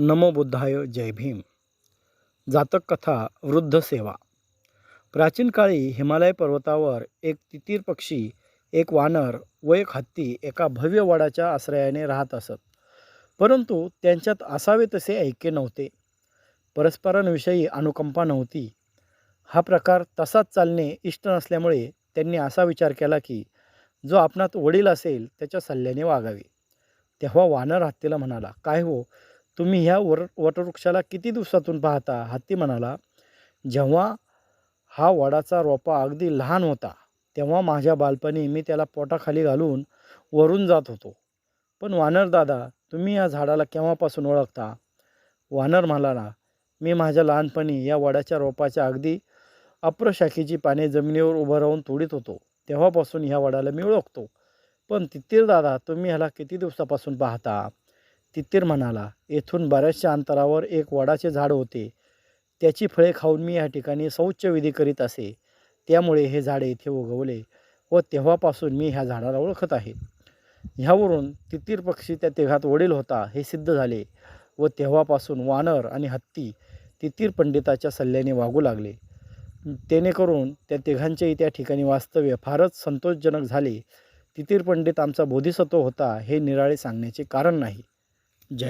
नमो बुद्धाय जय भीम. जातक कथा वृद्ध सेवा. प्राचीन काळी हिमालय पर्वतावर एक तितीर पक्षी एक वानर व एक हत्ती एका भव्य वडाच्या आश्रयाने राहत असत. परंतु त्यांच्यात असावे तसे ऐक्य नव्हते. परस्परांविषयी अनुकंपा नव्हती. हा प्रकार तसाच चालणे इष्ट नसल्यामुळे त्यांनी असा विचार केला की जो आपणात वडील असेल त्याच्या सल्ल्याने वागावे. तेव्हा वानर हत्तीला म्हणाला काय हो तुम्ही ह्या वर वटवृक्षाला किती दिवसातून पाहता? हत्ती म्हणाला जेव्हा हा वडाचा रोपा अगदी लहान होता तेव्हा माझ्या बालपणी मी त्याला पोटाखाली घालून वरून जात होतो. पण वानर दादा तुम्ही या झाडाला केव्हापासून ओळखता? वानर म्हणाला मी माझ्या लहानपणी या वडाच्या रोपाच्या अगदी अप्रशाखीची पाने जमिनीवर उभं राहून तोडीत होतो. तेव्हापासून ह्या वडाला मी ओळखतो. पण तितीर दादा तुम्ही ह्याला किती दिवसापासून पाहता? तित्तीर म्हणाला येथून बऱ्याचशा अंतरावर एक वडाचे झाड होते. त्याची फळे खाऊन मी या ठिकाणी शौचविधी करीत असे. त्यामुळे हे झाड येथे उगवले व तेव्हापासून मी ह्या झाडाला ओळखत आहे. ह्यावरून तितीर पक्षी त्या तिघात वडील होता हे सिद्ध झाले व तेव्हापासून वानर आणि हत्ती तितीर पंडिताच्या सल्ल्याने वागू लागले. जेणेकरून त्या तिघांचेही त्या ठिकाणी वास्तव्य फारच संतोषजनक झाले. तितीर पंडित आमचा बोधिसत्व होता हे निराळे सांगण्याचे कारण नाही. जय